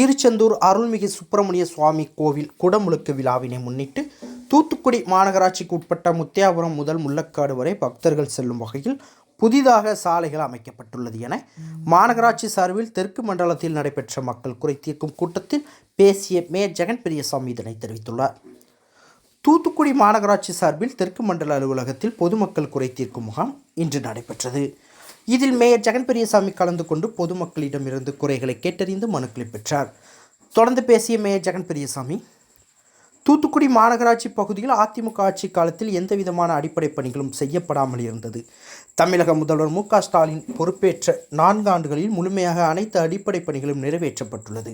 திருச்செந்தூர் அருள்மிகு சுப்பிரமணிய சுவாமி கோவில் குடமுழுக்கு விழாவினை முன்னிட்டு தூத்துக்குடி மாநகராட்சிக்கு உட்பட்ட முத்தியாபுரம் முதல் முள்ளக்காடு வரை பக்தர்கள் செல்லும் வகையில் புதிதாக சாலைகள் அமைக்கப்பட்டுள்ளது என மாநகராட்சி சார்பில் தெற்கு மண்டலத்தில் நடைபெற்ற மக்கள் குறை தீர்க்கும் கூட்டத்தில் பேசிய மே. ஜெகன் பெரியசாமி இதனை தெரிவித்துள்ளார். தூத்துக்குடி மாநகராட்சி சார்பில் தெற்கு மண்டல அலுவலகத்தில் பொதுமக்கள் குறை தீர்க்கும் முகாம் இன்று நடைபெற்றது. இதில் மேயர் ஜெகன் பெரியசாமி கலந்து கொண்டு பொதுமக்களிடமிருந்து குறைகளை கேட்டறிந்து மனுக்களை பெற்றார். தொடர்ந்து பேசிய மேயர் ஜெகன் பெரியசாமி தூத்துக்குடி மாநகராட்சி பகுதியில் அதிமுக ஆட்சி காலத்தில் எந்தவிதமான அடிப்படை பணிகளும் செய்யப்படாமல் இருந்தது. தமிழக முதல்வர் மு க ஸ்டாலின் பொறுப்பேற்ற நான்கு ஆண்டுகளில் முழுமையாக அனைத்து அடிப்படை பணிகளும் நிறைவேற்றப்பட்டுள்ளது.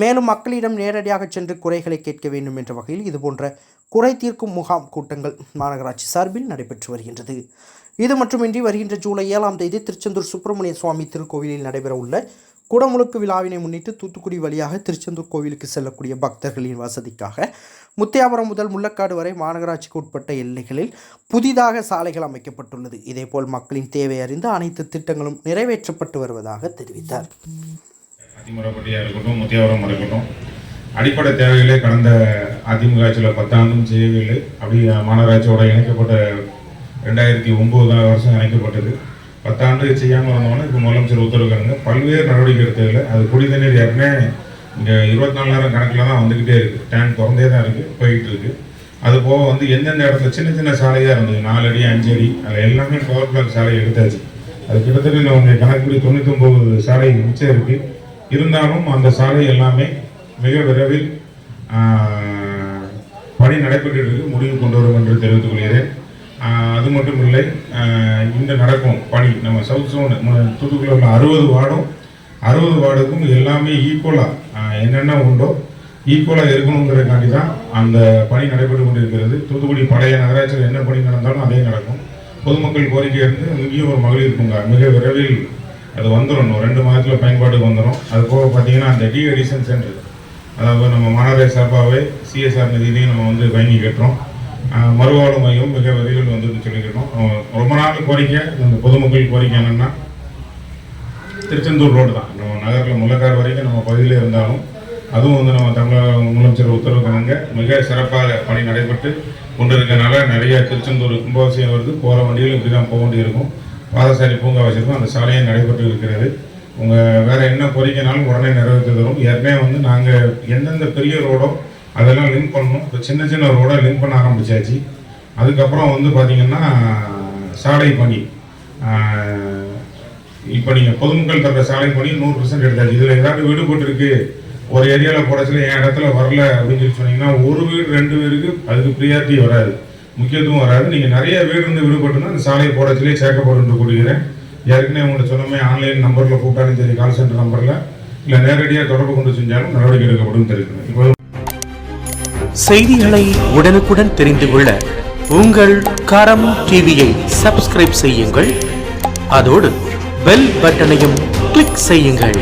மேலும் மக்களிடம் நேரடியாக சென்று குறைகளை கேட்க வேண்டும் என்ற வகையில் இதுபோன்ற குறை தீர்க்கும் முகாம் கூட்டங்கள் மாநகராட்சி சார்பில் நடைபெற்று வருகின்றது. இது மட்டுமின்றி வருகின்ற ஜூலை ஏழாம் தேதி திருச்செந்தூர் சுப்பிரமணிய சுவாமி திருக்கோவிலில் நடைபெறவுள்ள குடமுழுக்கு விழாவினை முன்னிட்டு தூத்துக்குடி வழியாக திருச்செந்தூர் கோவிலுக்கு செல்லக்கூடிய பக்தர்களின் வசதிக்காக முத்தியாபுரம் முதல் முள்ளக்காடு வரை மாநகராட்சிக்கு உட்பட்ட எல்லைகளில் புதிதாக சாலைகள் அமைக்கப்பட்டுள்ளது. இதேபோல் மக்களின் தேவை அறிந்து அனைத்து திட்டங்களும் நிறைவேற்றப்பட்டு வருவதாக தெரிவித்தார். அதிமுறைப்பட்டியாக இருக்கட்டும் முத்தியாவரம் இருக்கட்டும் அடிப்படை தேவைகளே கடந்த அதிமுக ஆட்சியில் பத்தாண்டும் செய்யவில்லை அப்படி மாநகராட்சியோட இணைக்கப்பட்ட ரெண்டாயிரத்தி ஒம்பது வருஷம் இணைக்கப்பட்டது. பத்தாண்டு செய்யாமல் இருந்தவொன்னே இப்போ முதலமைச்சர் உத்தரவுக்காருங்க பல்வேறு நடவடிக்கை எடுத்ததில்லை அது குடி தண்ணீர் ஏற்கனவே இங்கே இருபத்தி நாலு நேரம் கணக்கில் தான் வந்துக்கிட்டே இருக்குது டேங்க் திறந்தே தான் இருக்குது போயிட்டு இருக்கு. அது போக வந்து எந்தெந்த இடத்துல சின்ன சின்ன சாலையாக இருந்தது நாலு அடி அஞ்சு அடி அதில் எல்லாமே பவர் பிளாக் சாலை எடுத்தாச்சு. அது கிட்டத்தட்ட நம்ம கணக்குப்படி தொண்ணூத்தொம்பது சாலை மிச்சம் இருக்குது இருந்தாலும் அந்த சாலை எல்லாமே மிக விரைவில் பணி நடைபெற்றிருக்கு முடிவு கொண்டு வரும் என்று தெரிவித்துக் கொள்கிறேன். அது மட்டும் இல்லை இந்த நடக்கும் பணி நம்ம சவுத் சோன் தூத்துக்குடியில் உள்ள அறுபது வார்டும் அறுபது வார்டுக்கும் எல்லாமே ஈக்குவலாக என்னென்ன உண்டோ ஈக்குவலாக இருக்கணுங்கிறதுக்காண்டி தான் அந்த பணி நடைபெற்று கொண்டிருக்கிறது. தூத்துக்குடி பழைய நகராட்சியில் என்ன பணி நடந்தாலும் அதே நடக்கும். பொதுமக்கள் கோரிக்கை இருந்து இங்கேயும் ஒரு மகளிர் பூங்கா மிக விரைவில் அது வந்துடும் இன்னும் ரெண்டு மாதத்தில் பயன்பாட்டுக்கு வந்துடும் அது போக பார்த்தீங்கன்னா அந்த டி எடிஷன் சென்டர் அதாவது நம்ம மாநகராட்சி சார்பாகவே சிஎஸ்ஆர் நிதியிலையும் நம்ம வந்து வாங்கி கட்டுறோம். மறுவாழ்வு மையம் மிக விரைவில் வந்து சொல்லிக்கிறோம் ரொம்ப நாள் கோரிக்கை. இந்த பொதுமக்கள் கோரிக்கை என்னென்னா திருச்செந்தூர் ரோடு தான். நம்ம நகரில் முள்ளக்கார் வரைக்கும் நம்ம பகுதியில் இருந்தாலும் அதுவும் வந்து நம்ம தமிழக முதலமைச்சர் உத்தரவுக்காங்க மிக சிறப்பாக பணி நடைபெற்று கொண்டிருக்கனால நிறைய திருச்செந்தூர் கும்பாபிஷேகம் வருது. போகிற வண்டியில் இப்படி தான் போக வேண்டியிருக்கும். பாதசாரி பூங்கா வச்சிருக்கோம். அந்த சாலையும் நடைபெற்று இருக்கிறது உங்கள் வேறு என்ன கோரிக்கைனாலும் உடனே நிறைவேற்றி தரும் ஏற்கனவே வந்து நாங்கள் எந்தெந்த பெரிய ரோடோ அதெல்லாம் லிங்க் பண்ணணும். இப்போ சின்ன சின்ன ரோடை லிங்க் பண்ண ஆரம்பிச்சாச்சு. அதுக்கப்புறம் வந்து பார்த்திங்கன்னா சாலை பணி. இப்போ நீங்கள் பொதுமக்கள் தர சாலை பணி நூறு பர்சன்ட் எடுத்தாச்சு. இதில் ஏதாவது வீடு போட்டிருக்கு. ஒரு ஏரியாவில் போடச்சில என் இடத்துல வரல அப்படின்னு சொல்லி சொன்னீங்கன்னா ஒரு வீடு ரெண்டு வீடுக்கு அதுக்கு ப்ரியாரிட்டி வராது. முக்கியத்துவம் வராது. நீங்கள் நிறைய வீடு இருந்து விடுபட்டுனா அந்த சாலை போடச்சிலே சேர்க்கப்படும் கூறுகிறேன். ஏற்கனவே உங்கள்கிட்ட சொன்னமே ஆன்லைன் நம்பரில் கூப்பிட்டாலும் சரி கால் சென்டர் நம்பரில் இல்லை நேரடியாக தொடர்பு கொண்டு செஞ்சாலும் நடவடிக்கை எடுக்கப்படும் தெரிவிக்கிறேன். செய்திகளை உடனுக்குடன் தெரிந்து கொள்ள உங்கள் கரம் டிவியை சப்ஸ்கிரைப் செய்யுங்கள். அதோடு பெல் பட்டனையும் கிளிக் செய்யுங்கள்.